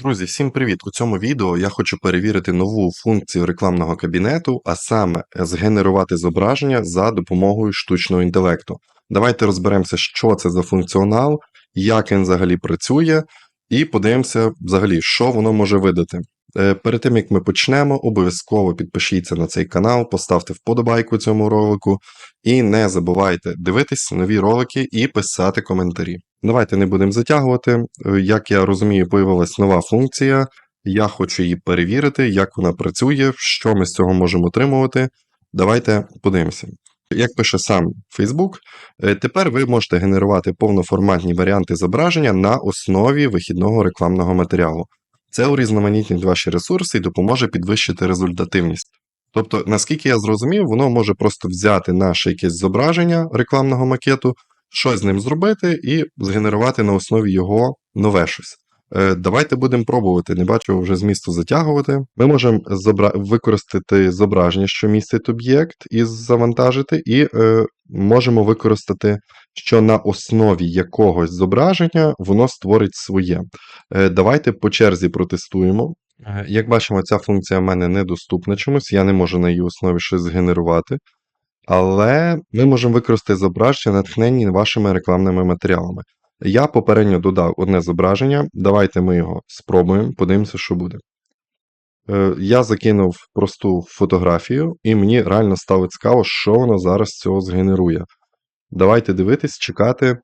Друзі, всім привіт! У цьому відео я хочу перевірити нову функцію рекламного кабінету, а саме згенерувати зображення за допомогою штучного інтелекту. Давайте розберемося, що це за функціонал, як він взагалі працює, і подивимося, взагалі, що воно може видати. Е, Перед тим як ми почнемо, обов'язково підпишіться на цей канал, поставте вподобайку цьому ролику і не забувайте дивитись нові ролики і писати коментарі. Давайте не будемо затягувати. Е, Як я розумію, появилась нова функція. Я хочу її перевірити, як вона працює, що ми з цього можемо отримувати. Давайте подивимося. Як пише сам Facebook, е, тепер ви можете генерувати повноформатні варіанти зображення на основі вихідного рекламного матеріалу. Це урізноманітніть ваші ресурси і допоможе підвищити результативність. Тобто, наскільки я зрозумів, воно може просто взяти наше якесь зображення рекламного макету, щось з ним зробити і згенерувати на основі його нове щось. Е, Давайте будемо пробувати. Не бачу вже змісту затягувати. Ми можемо зобра... використати зображення, що містить об'єкт, і завантажити, і е, можемо використати, що на основі якогось зображення воно створить своє. Е, Давайте по черзі протестуємо. Е, Як бачимо, ця функція в мене недоступна чомусь, я не можу на її основі щось згенерувати. Але ми можемо використати зображення, натхнені вашими рекламними матеріалами. Я попередньо додав одне зображення. Давайте ми його спробуємо, подивимося, що буде. Е, Я закинув просту фотографію, і мені реально стало цікаво, що воно зараз цього згенерує. Давайте дивитись, чекати.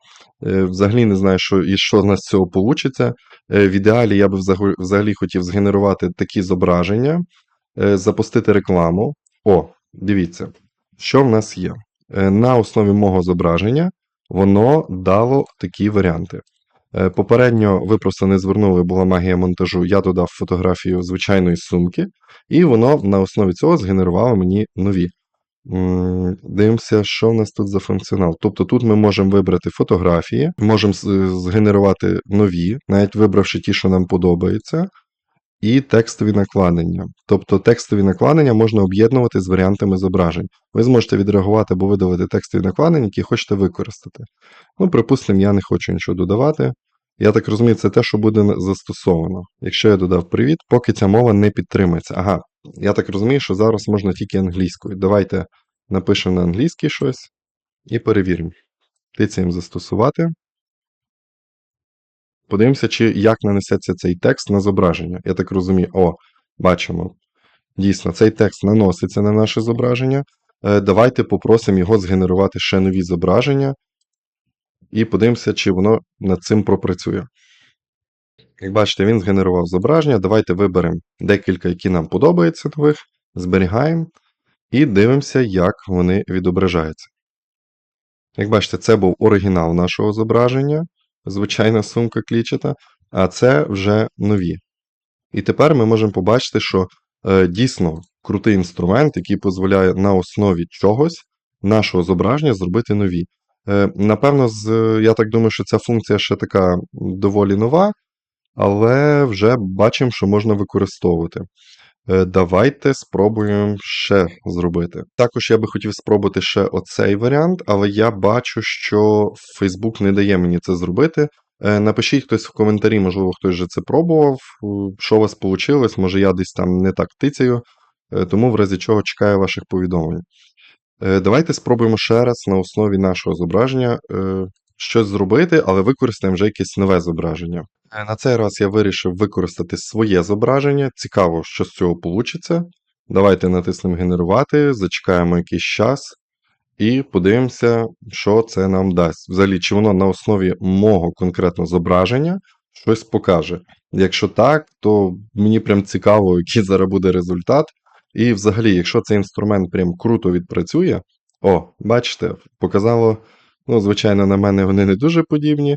Е, Взагалі не знаю, що і що з нас з цього вийде. В ідеалі я би взагалі- хотів згенерувати такі зображення, е, запустити рекламу. О, дивіться, що в нас є. На основі мого зображення воно дало такі варіанти. Е, Попередньо ви просто не звернули, була магія монтажу. Я додав фотографію звичайної сумки, і воно на основі цього згенерувало мені нові. Дивимося, що в нас тут за функціонал. Тобто тут ми можемо вибрати фотографії, можемо згенерувати нові, навіть вибравши ті, що нам подобаються, і текстові накладення. Тобто текстові накладення можна об'єднувати з варіантами зображень. Ви зможете відреагувати або видалити текстові накладення, які хочете використати. Ну, припустимо, я не хочу нічого додавати. Я так розумію, це те, що буде застосовано. Якщо я додав привіт, поки ця мова не підтримується. Ага, я так розумію, що зараз можна тільки англійською. Давайте напишемо на англійській щось і перевіримо. Тицяємо застосувати. Подивимося, чи як нанесеться цей текст на зображення. Я так розумію, о, бачимо. Дійсно, цей текст наноситься на наше зображення. Е, Давайте попросимо його згенерувати ще нові зображення. І подивимося, чи воно над цим пропрацює. Як бачите, він згенерував зображення. Давайте виберемо декілька, які нам подобаються нових, зберігаємо і дивимося, як вони відображаються. Як бачите, це був оригінал нашого зображення, звичайна сумка клічета, а це вже нові. І тепер ми можемо побачити, що е, дійсно крутий інструмент, який дозволяє на основі чогось нашого зображення зробити нові. Е, напевно, з, я так думаю, що ця функція ще така доволі нова, але вже бачимо, що можна використовувати. Е, Давайте спробуємо ще зробити. Також я би хотів спробувати ще оцей варіант, але я бачу, що Facebook не дає мені це зробити. Е, Напишіть хтось в коментарі, можливо, хтось вже це пробував. е, Що у вас вийшло, може я десь там не так тицяю, тому в разі чого чекаю ваших повідомлень. Давайте спробуємо ще раз на основі нашого зображення щось зробити, але використаємо вже якесь нове зображення. Е, На цей раз я вирішив використати своє зображення. Цікаво, що з цього вийде. Давайте натиснемо генерувати, зачекаємо якийсь час і подивимося, що це нам дасть. Взагалі, чи воно на основі мого конкретно зображення щось покаже. Якщо так, то мені прям цікаво, який зараз буде результат. І взагалі, якщо цей інструмент прям круто відпрацює, о, бачите, показало, ну, звичайно, на мене вони не дуже подібні,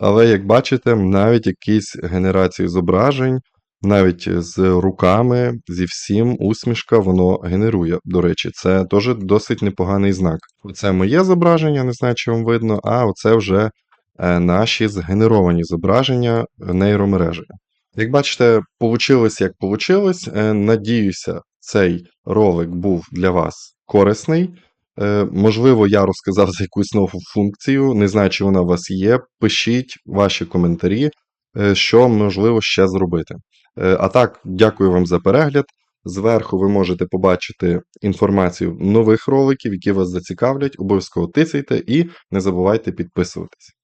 але як бачите, навіть якісь генерації зображень, навіть з руками, зі всім, усмішка, воно генерує. До речі, це теж досить непоганий знак. Оце моє зображення, не знаю, чи вам видно, а оце вже е, наші згенеровані зображення нейромережею. Як бачите, получилось як получилось. Е, Надіюся, цей ролик був для вас корисний. Е, Можливо, я розказав за якусь нову функцію. Не знаю, чи вона у вас є. Пишіть ваші коментарі. е, що можливо ще зробити. Е, А так, дякую вам за перегляд. Зверху ви можете побачити інформацію нових роликів, які вас зацікавлять. Обов'язково тицяйте і не забувайте підписуватись.